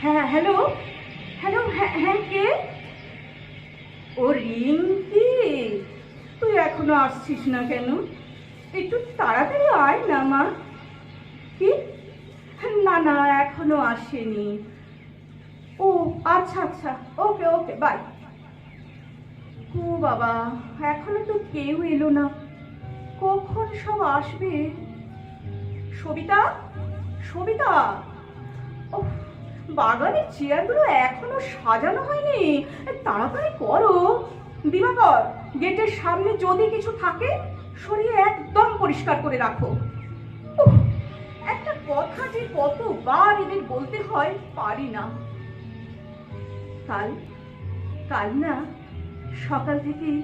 হ্যাঁ hello? Hello হ্যাঁ হ্যাঁ কে? ও রিঙ্কি তুই এখনও আসছিস না কেন? একটু তাড়াতাড়ি আয় না মা। কি? না না এখনও আসেনি। ও আচ্ছা আচ্ছা ওকে ওকে বাই। ও বাবা এখনও তো কেউ এলো না। কখন সব আসবে? সবিতা? সবিতা? উফ, বাগানের চেয়ারগুলো এখনও সাজানো হয়নি। তাড়াতাড়ি করো। দিবাকর, গেটের সামনে যদি কিছু থাকে, সরিয়ে একদম পরিষ্কার করে রাখো। একটা কথা যে কতবার এদের বলতে হয়, পারি না। কাল কাল না, সকাল থেকে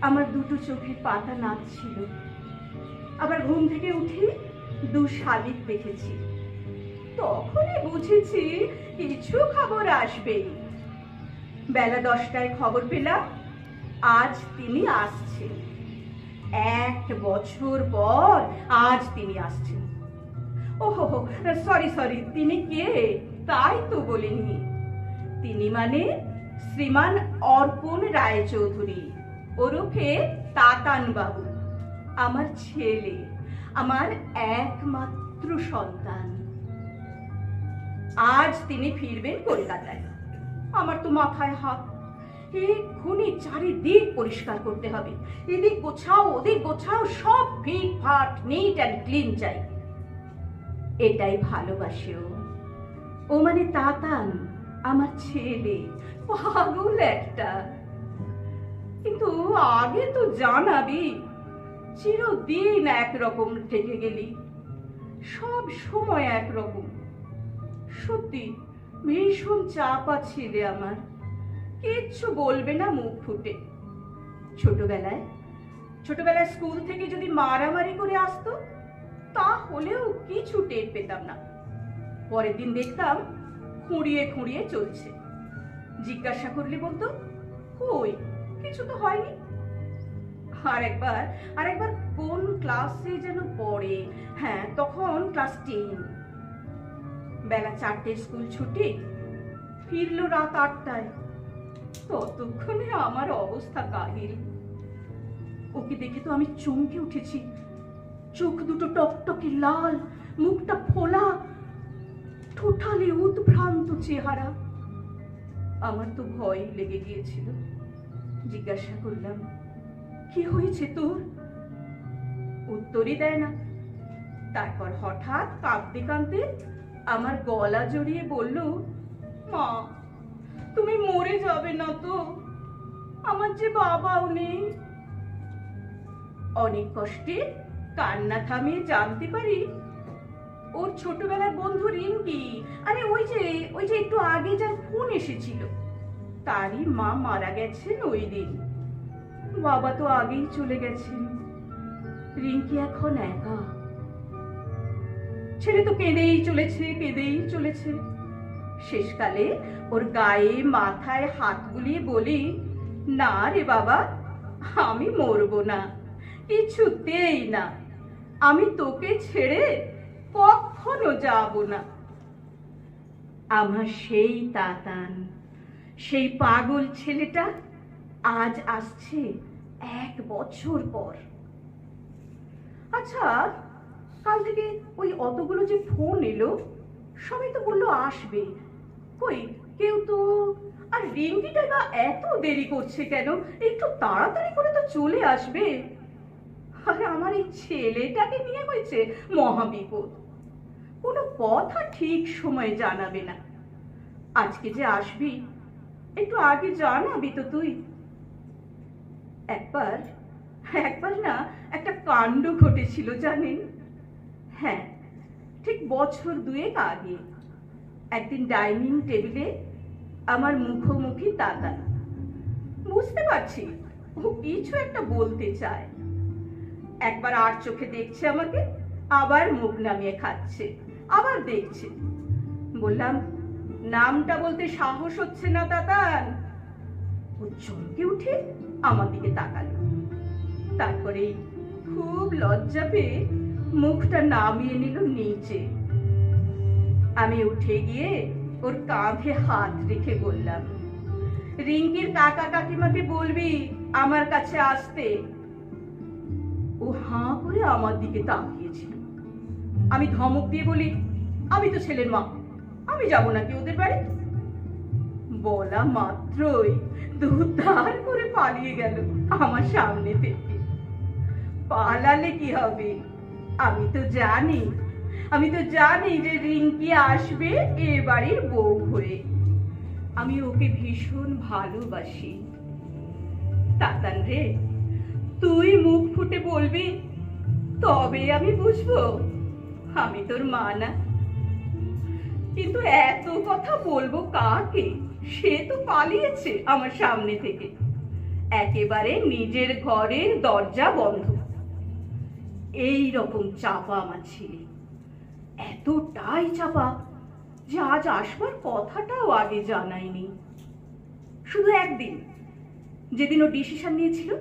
আমার দুটো চোখের পাতা নাচছিল। আবার ঘুম থেকে উঠি দু শালিক দেখেছি তখনই বুঝেছি কিছু খবর আসবেই বেলা দশটায় খবর পেলাম, আজ তিনি আসছেন। এক বছর পর আজ তিনি আসছেন। ওহো সরি সরি, তিনি কে? তাই তো বলিনি। তিনি মানে শ্রীমান অর্পণ রায়চৌধুরী ওরফে তাতান বাবু আমার ছেলে, আমার একমাত্র সন্তান। আজ তিনি ফিরবেন কলকাতায়। আমার তো মাথায় হাত। এক্ষুনি চারিদিক পরিষ্কার করতে হবে। এদিক গোছাও, ওদিক গোছাও, সব ফিট ফাট নিট অ্যান্ড ক্লিন চাই। এটাই ভালোবাসে ও। ও মানে তাতান, আমার ছেলে। পাগল একটা। কিন্তু আগে তো জানাবি, চিরদিন একরকম থেকে গেলি। সব সময় একরকম। সত্যি, ভীষণ চাপ আছে রে আমার। কিচ্ছু বলবে না মুখ ফুটে। ছোটবেলায় ছোটবেলায় স্কুল থেকে যদি মারামারি করে আসতো, তাহলেও কিছু টের পেতাম না। পরের দিন দেখতাম খুঁড়িয়ে খুঁড়িয়ে চলছে। জিজ্ঞাসা করলে বলতো, কই, কিছু তো হয়নি? আর একবার আর একবার কোন ক্লাসে যেন পড়ে হ্যাঁ তখন ক্লাস টেন বেলা চারটে স্কুল ছুটি, ফিরলো রাত আটটায়। ততক্ষণে আমার অবস্থা কাহিল। ওকে দেখে তো আমি চমকে উঠেছি। চোখ দুটো টকটকে লাল, মুখটা ফোলা টোটালি উদ্ভ্রান্ত চেহারা। আমার তো ভয় লেগে গিয়েছিল। জিজ্ঞাসা করলাম, কি হয়েছে তোর? উত্তরই দেয় না। তারপর হঠাৎ কাঁদতে কাঁদতে আমার গলা জড়িয়ে বলল, মা, তুমি মরে যাবে না তো। আমার যে বাবাও নেই। অনেক কষ্টে কান্না থামিয়ে জানতে পারি, ওর ছোটবেলার বন্ধু রিঙ্কি। আরে ওই যে ওই যে একটু আগে যার ফোন এসেছিল, তারই মা মারা গেছেন ওই দিন। বাবা তো আগেই চলে গেছেন। রিঙ্কি এখন একা। ছেলে তো কেঁদেই চলেছে কেঁদেই চলেছে। শেষকালে ওর গায়ে, মাথায় হাত বুলিয়ে বলি, না রে বাবা, আমি মরবো না, কিছুতেই না। আমি তোকে ছেড়ে কখনো যাব না। আমার সেই তাতান, সেই পাগল ছেলেটা আজ আসছে এক বছর পর। আচ্ছা ওই অতগুলো যে ফোন এলো, সবাই তো বলল আসবে কই, কেউ তো, আর রিঙ্কিটা বা এত দেরি করছে কেন? একটু তাড়াতাড়ি করে তো চলে আসবে। আরে আমার এই ছেলেটাকে নিয়ে হয়েছে মহাবিপদ। কোনো কথা ঠিক সময়ে জানাবে না। আজকে যে আসবি, একটু আগে জানাবি তো তুই। একবার একবার না একটা কাণ্ড ঘটেছিল জানেন? হ্যাঁ ঠিক বছর দুয়েক আগে একদিন ডাইনিং টেবিলে আমার মুখোমুখি দাদা বুঝতে পারছি, ও কিছু একটা বলতে চায়। একবার আর চোখে দেখছে আমাকে, আবার মুখ নামিয়ে খাচ্ছে, আবার দেখছে। বললাম, নামটা বলতে সাহস হচ্ছে না দাদান ও চমকে উঠে আমার দিকে তাকালো। তারপরে খুব লজ্জা পেয়ে মুখটা নামিয়ে নিল নিচে। আমি উঠে গিয়ে ওর কাঁধে হাত রেখে বললাম, রিঙ্কির কাকা কাকিমাকে বলবি আমার কাছে আসতে? ও হাঁ করে আমার দিকে তাকিয়েছিল। আমি ধমক দিয়ে বলি, আমি তো ছেলের মা, আমি যাব নাকি ওদের বাড়ি? বলা মাত্রই দুধার করে পালিয়ে গেল আমার সামনে থেকে। পালালে কি হবে? আমি তো জানি, আমি তো জানি যে রিঙ্কি আসবে এ বাড়ির বউ হয়ে। আমি ওকে ভীষণ ভালোবাসি। তাতান রে, তুই মুখ ফুটে বলবি, তবে আমি বুঝব, আমি তোর মা না। কিন্তু এত কথা বলব কাকে? সে তো পালিয়েছে আমার সামনে থেকে। একেবারে নিজের ঘরের দরজা বন্ধ এই রকম চাপা আমার ছেলে। এতটাই চাপা যে আজ আসবার কথাটাও আগে জানায়নি। শুধু একদিন, যেদিন ও ডিসিশন নিয়েছিল,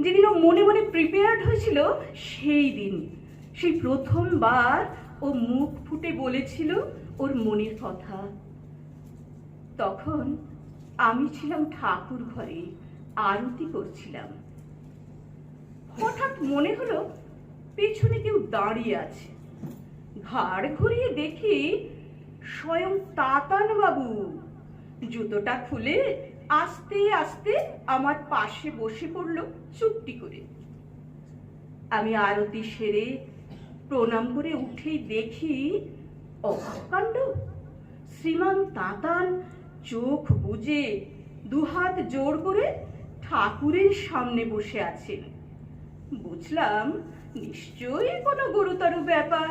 যেদিন ও মনে মনে প্রিপেয়ার্ড হয়েছিল, সেই দিন, সেই প্রথমবার ও মুখ ফুটে বলেছিল ওর মনের কথা। তখন আমি ছিলাম ঠাকুর ঘরে, আরতি করছিলাম। হঠাৎ মনে হলো পেছনে কেউ দাঁড়িয়ে আছে। ঘাড় ঘুরিয়ে দেখি স্বয়ং বাবু জুতোটা খুলে আস্তে আস্তে আমার পাশে বসে পড়ল চুপটি করে। আমি আরতি সেরে প্রণাম করে উঠেই দেখি অকাণ্ড শ্রীমান তাতান চোখ বুজে দুহাত জোর করে ঠাকুরের সামনে বসে আছেন বুঝলাম নিশ্চয়ই কোনো গুরুতর ব্যাপার।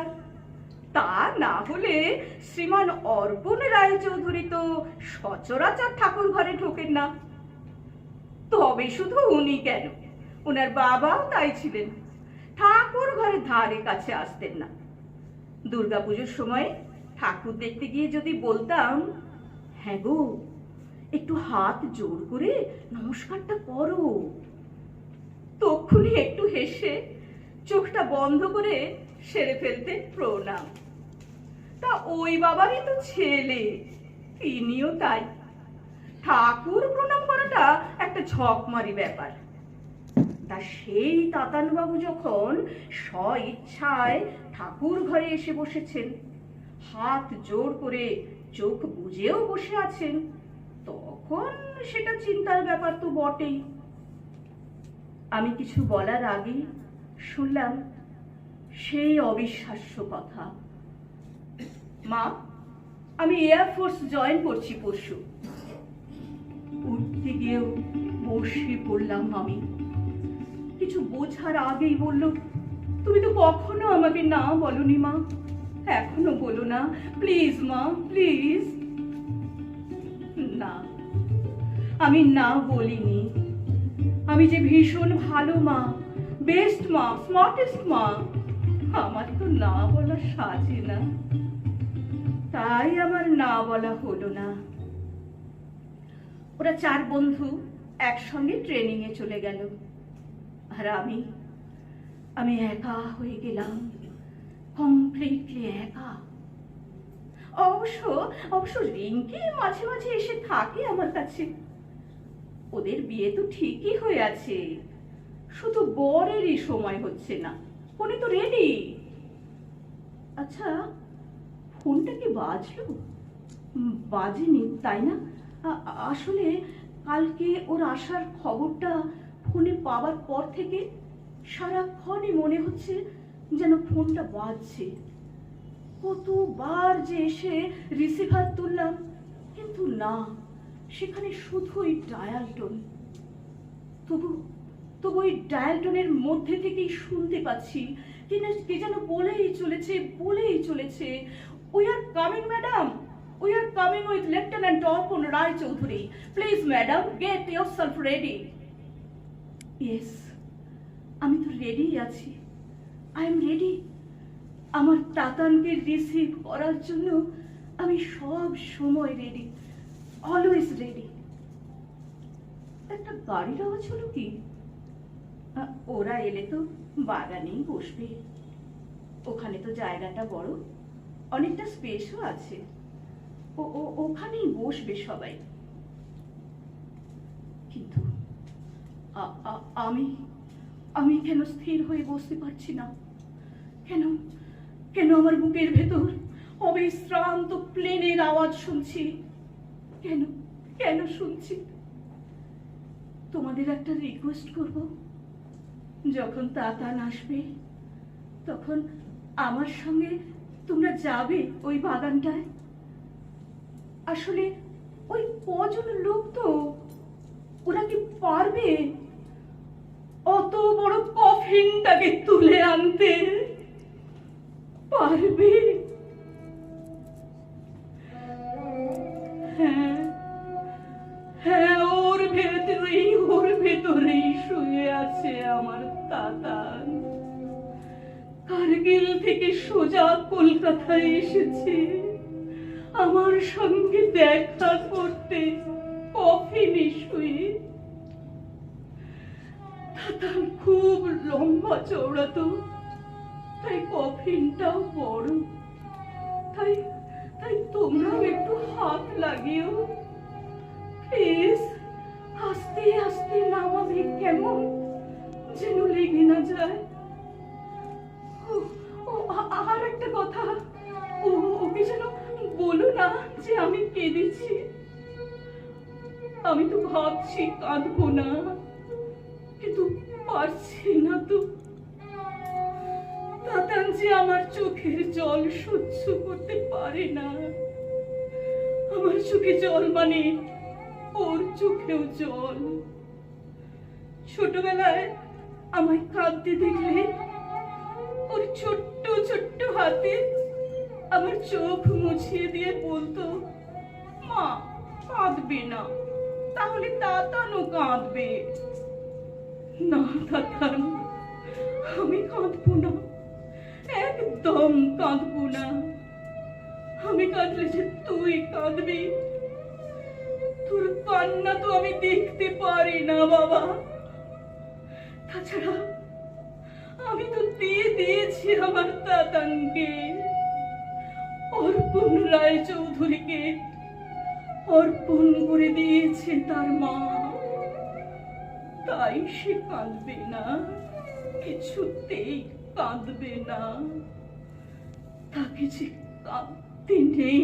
তা না হলে শ্রীমান অর্পণ রায়চৌধুরী তো সচরাচর ঠাকুর ঘরে ঢোকেন না। তবে শুধু উনি কেন? ওনার বাবাও তাই ছিলেন। ঠাকুর ঘরে ধারে কাছে আসতেন না। দুর্গাপুজোর সময় ঠাকুর দেখতে গিয়ে যদি বলতাম হ্যাঁ গো, একটু হাত জোর করে নমস্কারটা করো। তক্ষুনি একটু হেসে চোখটা বন্ধ করে সেরে ফেলতে প্রণাম। তা ওই বাবারই তো ছেলে, তিনিও তাই। ঠাকুর প্রণাম করাটা একটা ঝকমারি ব্যাপার। তা সেই তাতানবাবু যখন স্ব ইচ্ছায় ঠাকুর ঘরে এসে বসেছেন, হাত জোর করে চোখ বুজেও বসে আছেন, তখন সেটা চিন্তার ব্যাপার তো বটেই। আমি কিছু বলার আগে শুনলাম সেই অবিশ্বাস্য কথা। মা, আমি এয়ারফোর্স জয়েন করছি পরশু। উঠতে গিয়েও বসে পড়লাম আমি। কিছু বোঝার আগেই বলল, তুমি তো কখনো আমাকে না বলনি মা। এখনও বলো না। প্লিজ মা, প্লিজ। না, আমি না বলিনি। আমি যে ভীষণ ভালো মা বেস্ট মা, স্মার্টেস্ট মা। আমার তো না বলা সাজে না। তাই আমার না বলা হলো না। ওরা চার বন্ধু একসঙ্গে ট্রেনিং এ চলে গেল। আর আমি আমি একা হয়ে গেলাম। কমপ্লিটলি একা। অবশ্য অবশ্য রিঙ্কি মাঝে মাঝে এসে থাকে আমার কাছে। ওদের বিয়ে তো ঠিকই হয়ে আছে। শুধু বরেরই সময় হচ্ছে না। ফোনে তো রেডি আচ্ছা ফোনটা কি বাজলো? বাজেনি, তাই না? আসলে কালকে ওর আসার খবরটা ফোনে পাওয়ার পর থেকে সারাক্ষণই মনে হচ্ছে যেন ফোনটা বাজছে। কতবার যে এসে রিসিভার তুললাম, কিন্তু না, সেখানে শুধুই ডায়াল টোন তবু তবু ওই ডায়াল টোনের মধ্যে থেকেই শুনতে পাচ্ছি, কে না, কে যেন বলেই চলেছে বলেই চলেছে we are coming madam we are coming with lieutenant Arpan Roy Chowdhury please madam get yourself ready yes আমি তো রেডি আছি। আই এম রেডি আমার তাতানকে রিসিভ করার জন্য আমি সব সময় রেডি অলওয়েজ রেডি একটা গাড়ির আওয়াজ হলো কি? ওরা এলে তো বাগানেই বসবে। ওখানে তো জায়গাটা বড়, অনেকটা স্পেসও আছে। ও- ও- ওখানেই বসবে সবাই। কিন্তু আমি আমি কেন স্থির হয়ে বসতে পারছি না? কেন কেন আমার বুকের ভেতর অবিশ্রান্ত প্লেনের আওয়াজ শুনছি? কেন কেন শুনছি? তোমাদের একটা রিকোয়েস্ট করব। যখন তাতান আসবে, তখন আমার সঙ্গে তোমরা যাবে ওই বাগানটায়? আসলে ওই কজন লোক তো, ওরা কি পারবে? অত বড় কফিনটাকে তুলে আনতে। পারবে? হ্যাঁ হ্যাঁ ওর ভেতরেই ওর ভেতরেই শুয়ে আছে আমার কার্গিল থেকে সোজা কলকাতায় এসেছে। আমার সঙ্গে দেখা করতে কফিনে শুয়ে তাতান খুব লম্বা চওড়া তো। তাই কফিনটাও বড়। তাই তাই তোমরাও একটু হাত লাগিও। প্লিজ, আস্তে আস্তে নামাবে কেমন? যেন লেগে না যায়। আর একটা কথা। ওকে যেন বলো না যে আমি কেঁদেছি। আমি তো ভাবছি কাঁদবো না, কিন্তু পারছি না তো। তাতান যে আমার চোখের জল সহ্য করতে পারে না। আমার চোখে জল মানে ওর চোখেও জল। ছোটবেলায় আমায় কাঁদতে দেখলে? ওর ছোট্ট ছোট্ট হাতে আমার চোখ মুছিয়ে দিয়ে বলতো, মা, কাঁদবে না। তাহলে তাতানও কাঁদবে। না, তাতান, আমি কাঁদবো না। একদম কাঁদবো না। আমি কাঁদলে যে তুই কাঁদবি। তোর কান্না তো আমি দেখতে পারি না, বাবা। তাছাড়া আমি তো দিয়ে দিয়েছি আমার তাতানকে অর্পণ রায় চৌধুরীকে অর্পণ করে দিয়েছে তার মা। তাই সে কাঁদবে না, কিছুতেই কাঁদবে না। তাকে যে কাঁদতে নেই।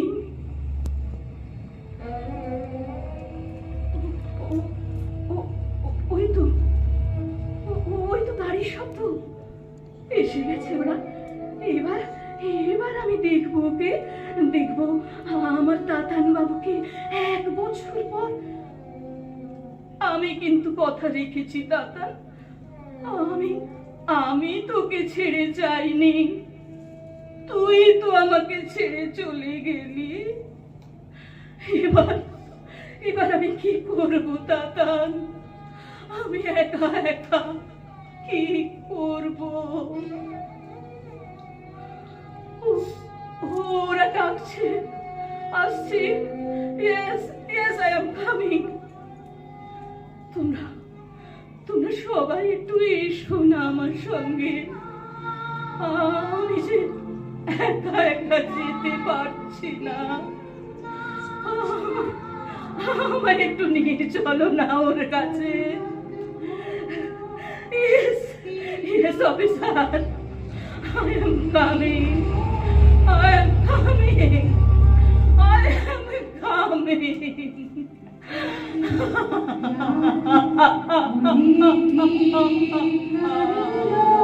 ওই তো। এসে গেছে ওরা। এবার এবার আমি দেখব ওকে। দেখব আমার তাতান বাবুকে এক বছর পর। আমি কিন্তু কথা রেখেছি, তাতান। আমি আমি তোকে ছেড়ে যাইনি। তুই তো আমাকে ছেড়ে চলে গেলি। এবার এবার আমি কি করব, তাতান? আমি একা একা। কি করব? ওরা ডাকছে। আসছি। Yes yes I am coming তোমরা তোমরা সবাই একটু এসো না আমার সঙ্গে। আমি যে একা একা যেতে পারছি না। আমায় একটু নিয়ে চলো না ওর কাছে। Yes, yes, officer. I am coming. I am coming. I am coming.